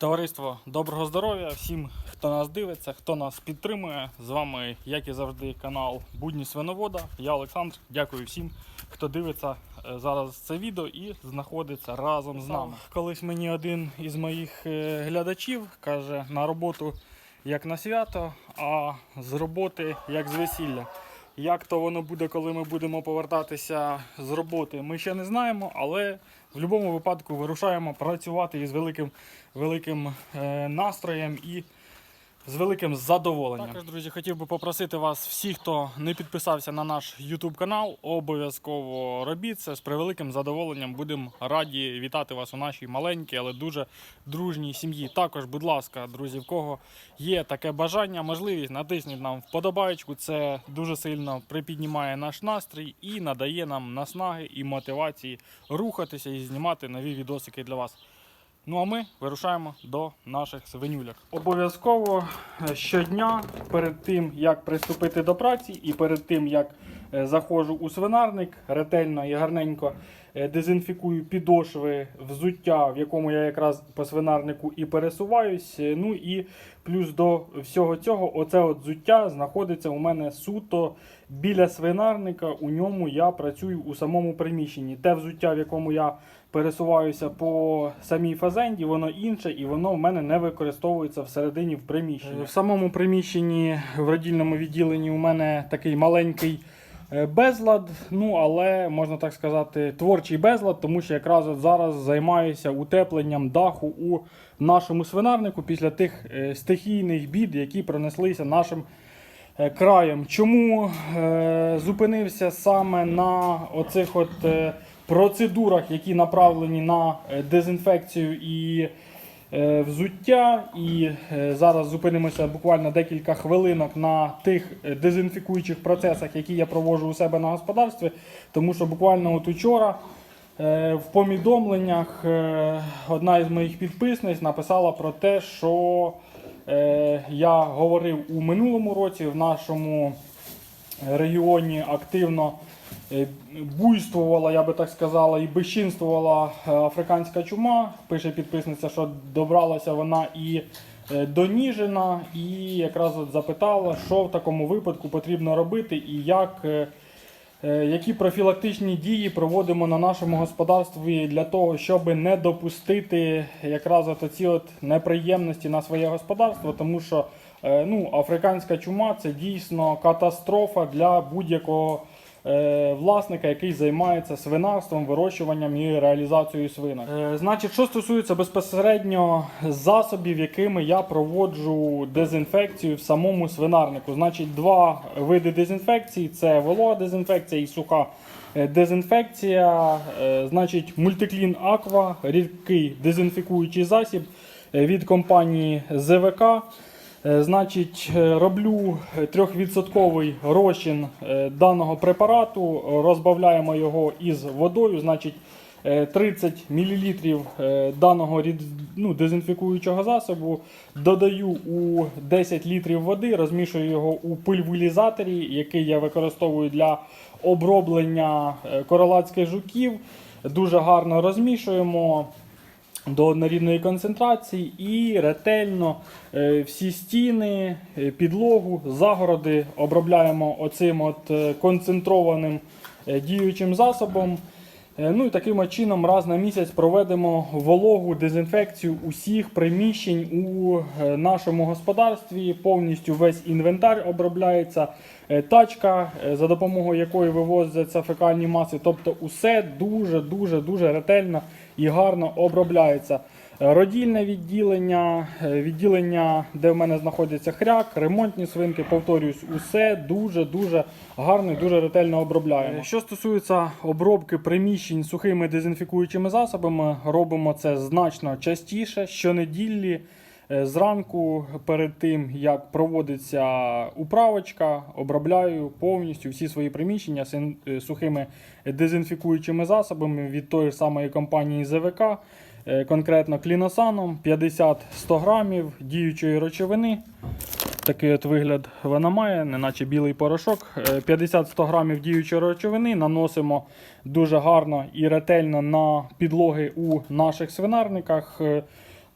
Товариство, доброго здоров'я всім, хто нас дивиться, хто нас підтримує. З вами, як і завжди, канал Будні Свиновода. Я Олександр. Дякую всім, хто дивиться е, зараз це відео і знаходиться разом з нами. Колись мені один із моїх е, глядачів каже на роботу як на свято, а з роботи як з весілля. Як то воно буде, коли ми будемо повертатися з роботи, ми ще не знаємо, але в будь-якому випадку вирушаємо працювати із великим, великим е, настроєм і з великим задоволенням. Також, друзі, хотів би попросити вас, всіх, хто не підписався на наш YouTube канал, обов'язково робіть це. З превеликим задоволенням будемо раді вітати вас у нашій маленькій, але дуже дружній сім'ї. Також, будь ласка, друзі, в кого є таке бажання, можливість, натисніть нам вподобайку. Це дуже сильно припіднімає наш настрій і надає нам наснаги і мотивації рухатися і знімати нові відосики для вас. Ну а ми вирушаємо до наших свинюляк. Обов'язково е, щодня перед тим, як приступити до праці, і перед тим, як е, заходжу у свинарник, ретельно і гарненько е, дезінфікую підошви взуття, в якому я якраз по свинарнику і пересуваюсь. Ну і плюс до всього цього, оце от взуття знаходиться у мене суто біля свинарника. У ньому я працюю у самому приміщенні. Те взуття, в якому я пересуваюся по самій фазенді, воно інше і воно в мене не використовується всередині в приміщенні. В самому приміщенні в родільному відділенні у мене такий маленький е, безлад, ну але можна так сказати, творчий безлад, тому що якраз от зараз займаюся утепленням даху у нашому свинарнику після тих е, стихійних бід, які пронеслися нашим е, краєм. Чому е, зупинився саме на оцих от е, процедурах, які направлені на е, дезінфекцію і е, взуття. І е, зараз зупинимося буквально декілька хвилинок на тих дезінфікуючих процесах, які я проводжу у себе на господарстві, тому що буквально от учора. В повідомленнях е, одна із моїх підписниць написала про те, що я говорив у минулому році в нашому регіоні активно буйствувала, я би так сказала, і безчинствувала е, африканська чума. Пише підписниця, що добралася вона і е, до Ніжина, і якраз от запитала, що в такому випадку потрібно робити і як. е, Е, Які профілактичні дії проводимо на нашому господарстві для того, щоб не допустити якраз от от неприємності на своє господарство, тому що е, ну, африканська чума це дійсно катастрофа для будь-якого е, власника, який займається свинарством, вирощуванням і реалізацією свинок. Е, Значить, що стосується безпосередньо засобів, якими я проводжу дезінфекцію в самому свинарнику. Значить, два види дезінфекції: це волога дезінфекція і суха е, дезінфекція. Е, Значить, мультиклін Аква, рідкий дезінфікуючий засіб е, від компанії ЗВК. Е, Значить, е, роблю 3% розчин е, даного препарату, розбавляємо його із водою. Значить, е, 30 мл даного ну, дезінфікуючого засобу додаю у 10 літрів води, розмішую його у пульверізаторі, який я використовую для оброблення королацьких жуків. Дуже гарно розмішуємо до однорідної концентрації і ретельно е, всі стіни, е, підлогу, загороди обробляємо оцим от е, концентрованим діючим засобом. Ну і таким чином раз на місяць проведемо вологу дезінфекцію усіх приміщень у нашому господарстві. Повністю весь інвентар обробляється. Тачка, за допомогою якої вивозяться фекальні маси. Тобто усе дуже дуже дуже ретельно і гарно обробляється. Е, Родільне відділення, е, відділення, де в мене знаходиться хряк, ремонтні свинки, повторюсь, усе дуже-дуже гарно і дуже ретельно обробляємо. Що стосується обробки приміщень сухими дезінфікуючими засобами, робимо це значно частіше. Щонеділі е, зранку, перед тим як проводиться управочка, обробляю повністю всі свої приміщення син- е, сухими дезінфікуючими засобами від тої ж самої компанії ЗВК. Е, конкретно кліносаном 50-100 грамів діючої речовини. Такий от вигляд вона має, неначе білий порошок. Е, 50-100 грамів діючої речовини наносимо дуже гарно і ретельно на підлоги у наших свинарниках.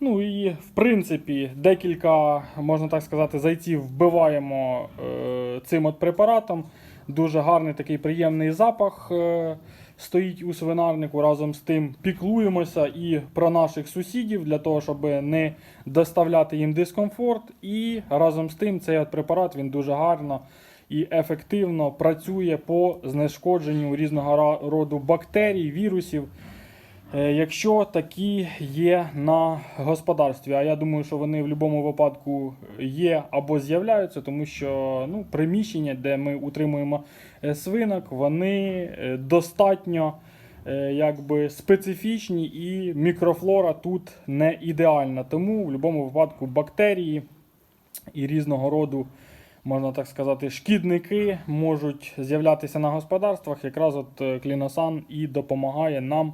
Ну і в принципі декілька, можна так сказати, зайців вбиваємо е, цим от препаратом. Дуже гарний такий приємний запах е, стоїть у свинарнику. Разом з тим піклуємося і про наших сусідів для того, щоб не доставляти їм дискомфорт. І разом з тим цей от препарат він дуже гарно і ефективно працює по знешкодженню різного роду бактерій, вірусів. Е, Якщо такі є на господарстві, а я думаю, що вони в будь-якому випадку є або з'являються, тому що ну, приміщення, де ми утримуємо е, свинок, вони е, достатньо якби, специфічні і мікрофлора тут не ідеальна. Тому в будь-якому випадку бактерії і різного роду, можна так сказати, шкідники можуть з'являтися на господарствах. Якраз от кліносан і допомагає нам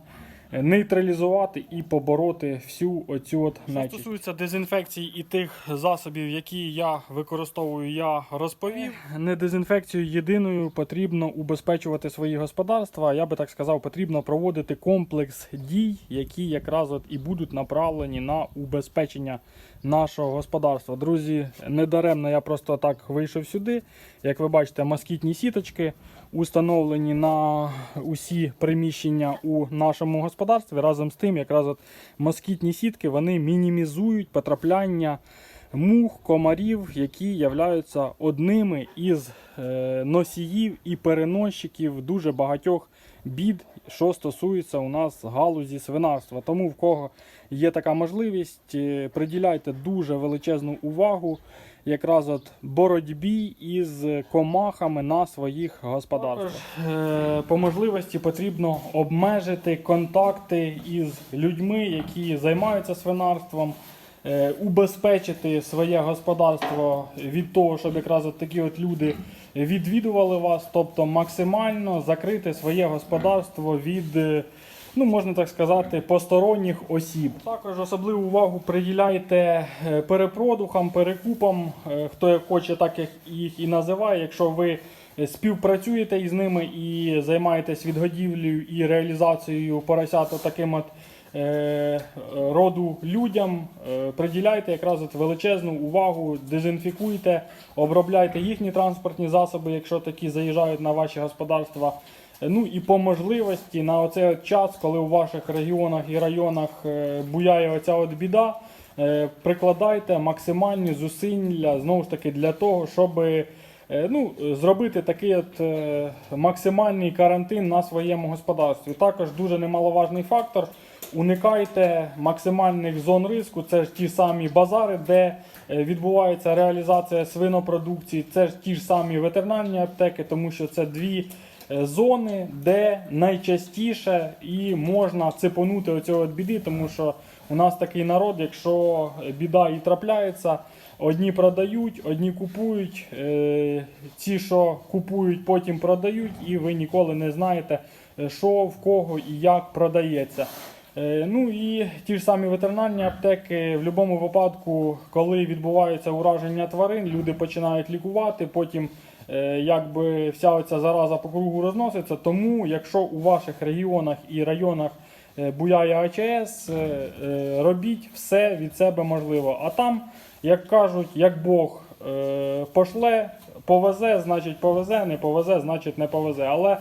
нейтралізувати і побороти всю оцю от Що стосується дезінфекції і тих засобів, які я використовую, я розповів. Не дезінфекцію єдиною потрібно убезпечувати свої господарства. Я би так сказав, потрібно проводити комплекс дій, які якраз от і будуть направлені на убезпечення нашого господарства. Друзі, недаремно я просто так вийшов сюди. Як ви бачите, москітні сіточки установлені на усі приміщення у нашому господарстві. Разом з тим, якраз от москітні сітки вони мінімізують потрапляння мух, комарів, які являються одними із е, носіїв і переносчиків дуже багатьох бід, що стосується у нас галузі свинарства. Тому в кого є така можливість, е, приділяйте дуже величезну увагу якраз от боротьбі із комахами на своїх господарствах. Е, По можливості потрібно обмежити контакти із людьми, які займаються свинарством. е, Убезпечити своє господарство від того, щоб якраз от такі от люди відвідували вас, тобто максимально закрити своє господарство від, е, ну можна так сказати, посторонніх осіб. Також особливу увагу приділяйте е, перепродухам, перекупам, е, хто як хоче, так їх і називає. Якщо ви співпрацюєте із ними і займаєтесь відгодівлею і реалізацією поросят таким от. Е, Роду людям е, приділяйте якраз от величезну увагу, дезінфікуйте, обробляйте їхні транспортні засоби, якщо такі заїжджають на ваші господарства. Ну і по можливості на оцей час, коли у ваших регіонах і районах е, буяє оця от біда, прикладайте максимальні зусилля знову ж таки для того, щоб ну, зробити такий от максимальний карантин на своєму господарстві. Також дуже немаловажний фактор. Уникайте максимальних зон риску. Це ж ті самі базари, де е, відбувається реалізація свинопродукції. Це ж ті ж самі ветеринарні аптеки, тому що це дві е, зони, де найчастіше і можна цепонути оцього біди, тому що у нас такий народ, якщо біда і трапляється, одні продають, одні купують. е, Ці, що купують, потім продають, і ви ніколи не знаєте, е, що в кого і як продається. Е, Ну і ті ж самі ветеринарні аптеки, в будь-якому випадку, коли відбувається ураження тварин, люди починають лікувати, потім е, якби вся оця зараза по кругу розноситься. Тому, якщо у ваших регіонах і районах е, буяє АЧС, робіть все від себе можливо. А там, як кажуть, як Бог пошле, повезе, значить повезе, не повезе, значить не повезе. Але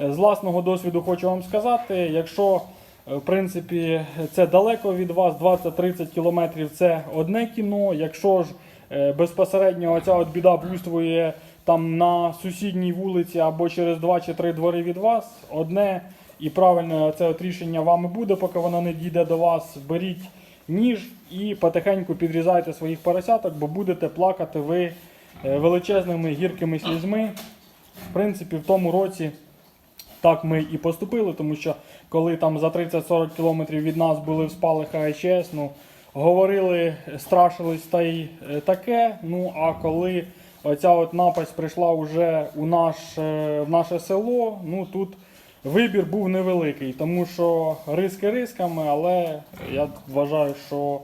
з власного досвіду хочу вам сказати, якщо в принципі, це далеко від вас, 20-30 кілометрів це одне кіно. Якщо ж е, безпосередньо ця от біда буйствує там на сусідній вулиці або через 2 чи 3 двори від вас, одне і правильне це от рішення вами буде, поки воно не дійде до вас. Беріть ніж і потихеньку підрізайте своїх поросяток, бо будете плакати ви е, величезними гіркими слізьми. В принципі, в тому році. Так ми і поступили, тому що коли там за 30-40 кілометрів від нас були в спалах АЕЧС, ну, говорили, страшились та й е, таке. Ну а коли оця от напасть прийшла вже у наш, е, в наше село, ну тут вибір був невеликий, тому що риски рисками, але я вважаю, що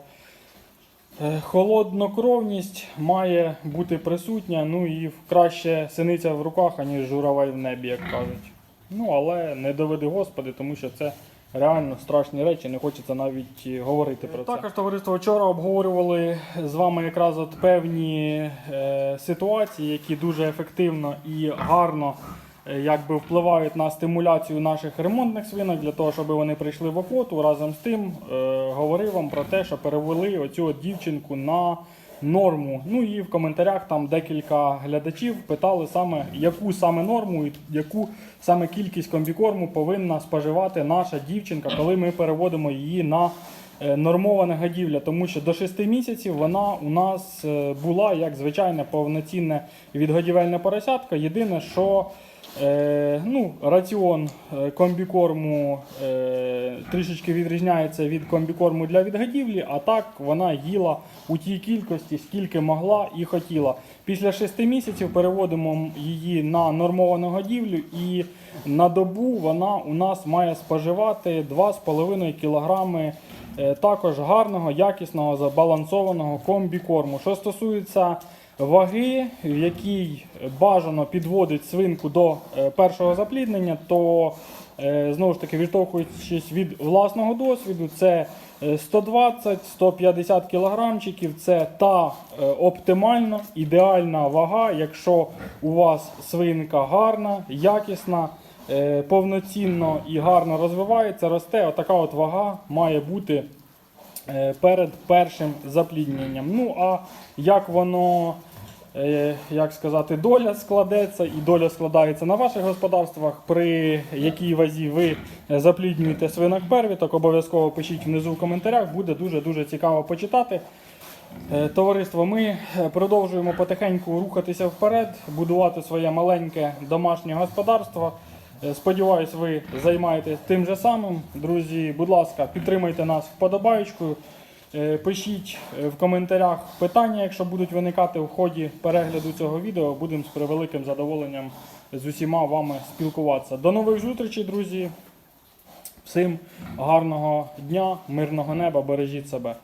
Е, Холоднокровність має бути присутня, ну і краще синиця в руках, аніж журавель в небі, як кажуть. Ну, але не доведи Господи, тому що це реально страшні речі, не хочеться навіть е, говорити про це. Також товариство вчора обговорювали з вами якраз от певні е, ситуації, які дуже ефективно і гарно е, якби впливають на стимуляцію наших ремонтних свинок для того, щоб вони прийшли в охоту. Разом з тим е, говорив вам про те, що перевели оцю от дівчинку на норму. Ну і в коментарях там декілька глядачів питали саме, яку саме норму і яку саме кількість комбікорму повинна споживати наша дівчинка, коли ми переводимо її на е, нормоване гадівля, тому що до 6 місяців вона у нас е, була як звичайне повноцінне відгодівельне поросятка. Єдине, що Е, ну, раціон е, комбікорму е, трішечки відрізняється від комбікорму для відгодівлі, а так вона їла у тій кількості, скільки могла і хотіла. Після 6 місяців переводимо її на нормовану годівлю, і на добу вона у нас має споживати 2,5 кг е, також гарного, якісного, забалансованого комбікорму. Що стосується ваги, в якій бажано підводить свинку до е, першого запліднення, то е, знову ж таки відштовхуючись від власного досвіду, це е, 120-150 кілограмчиків це та е, оптимальна, ідеальна вага, якщо у вас свинка гарна, якісна, е, повноцінно і гарно розвивається, росте. Отака от вага має бути е, перед першим заплідненням. Ну а як воно, е, як сказати, доля складеться і доля складається на ваших господарствах, при якій вазі ви е, запліднюєте свинок первіток, обов'язково пишіть внизу в коментарях, буде дуже-дуже цікаво почитати. Е, Товариство, ми е, продовжуємо потихеньку рухатися вперед, будувати своє маленьке домашнє господарство. Е, Сподіваюсь, ви займаєтесь тим же самим. Друзі, будь ласка, підтримайте нас вподобаючкою. Е, Пишіть е, в коментарях питання, якщо будуть виникати в ході перегляду цього відео. Будемо з превеликим задоволенням з усіма вами спілкуватися. До нових зустрічей, друзі. Всім гарного дня, мирного неба, бережіть себе.